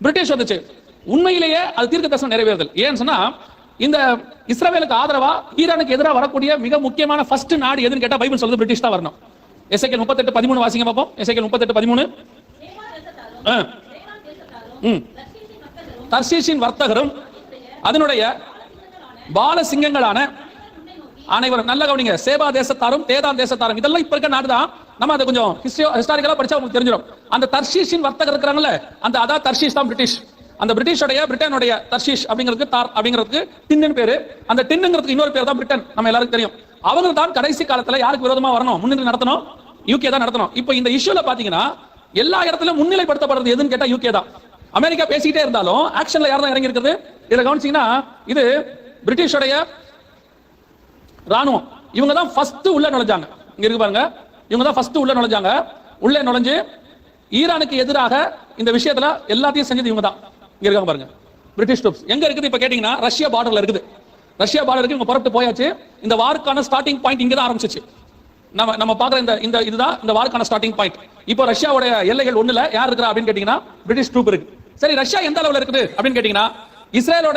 British வந்துச்சு. உண்மையிலேயே அது தீர்க்க தரிசனம் நிறைவேறுதல். ஏன்னு சொன்னா இந்த இஸ்ரேலுக்கு ஆதரவா ஈரானுக்கு எதிராக வரக்கூடிய மிக முக்கியமான ஃபர்ஸ்ட் நாடு எதுன்னு கேட்டா பைபிள் சொல்றது பிரிட்டிஷ் தான் வரணும். எஸ்ஐகேல் முப்பத்தெட்டு பதிமூணு வாசிங்க பார்ப்போம் எஸ்ஐகேல் முப்பத்தெட்டு பதிமூணு. ஆ. ம். தர்ஷீஷின் வர்த்தகரும் அதனுடைய பால சிங்கங்களான அனைவரும் நல்ல கவனிங்க. சேபா தேசத்தாரும் தேதான் தேசத்தாரும் இதெல்லாம் இப்ப இருக்க நாடு தான் நம்ம அதை கொஞ்சம் ஹிஸ்டாரிக்கலா படிச்சா உங்களுக்கு தெரிஞ்சிடும் அந்த தர்ஷீஷின் வர்த்தகர் இருக்கிறாங்கல்ல அந்த அதான் தர்ஷீஷ் தான் பிரிட்டிஷ். அந்த பிரிட்டிஷோடைய பிரிட்டனுடைய தர்ஷீஷ் அப்படிங்கிறதுக்கு தார் அப்படிங்கிறதுக்கு டின்னு பேரு. அந்த டின்னுங்கிறதுக்கு இன்னொரு பேர் தான் பிரிட்டன் நம்ம எல்லாருக்கும் தெரியும். அவங்க தான் கடைசி காலத்துல யாருக்கு விரோதமா வரணும்? முன்னிலை நடத்தணும்? யூகே தான் நடத்தணும். இப்போ இந்த இஷ்யூல பாத்தீங்கன்னா எல்லா இடத்துலயும் முன்னிலைப்படுத்தப்படுறது எதுன்னு கேட்டா யூகே தான். அமெரிக்கா பேசிக்கிட்டே இருந்தாலும் ஆக்ஷன்ல யார் தான் இறங்கி இருக்குது இதை கவனிச்சீங்கன்னா இது பிரிட்டிஷோடைய ராணுவம். இவங்க தான் ஃபர்ஸ்ட் உள்ள நுழைஞ்சாங்க. இங்க இருக்கு பாருங்க. இவங்க தான் ஃபர்ஸ்ட் உள்ள நுழைஞ்சாங்க. உள்ளே நுழைஞ்சு ஈரானுக்கு எதிராக இந்த விஷயத்துல எல்லாத்தையும் செஞ்சது இவங்க தான் இங்க இருக்காங்க பாருங்க. பிரிட்டிஷ் ட்ரூப்ஸ் எங்க இருக்குது? இப்ப கேட்டீங்கன்னா ரஷ்யா பார்டர்ல இருக்குது. ரஷ்யா பார்டருக்கு இவங்க புறப்பட்டு போயாச்சு. இந்த வாருக்கான ஸ்டார்டிங் பாயிண்ட் இங்க தான் ஆரம்பிச்சிச்சு. நம்ம நம்ம பாக்குற இந்த இந்த இதுதான் இந்த வாருக்கான ஸ்டார்டிங் பாயிண்ட் இப்போ ரஷ்யாவுடைய எல்லைகள் ஒண்ணுல யார் இருக்கிறா அப்படின்னு கேட்டீங்கன்னா பிரிட்டிஷ் ட்ரூப் இருக்கு. சரி ரஷ்யா எந்த அளவுல இருக்குது அப்படின்னு கேட்டீங்கன்னா இஸ்ரேலோட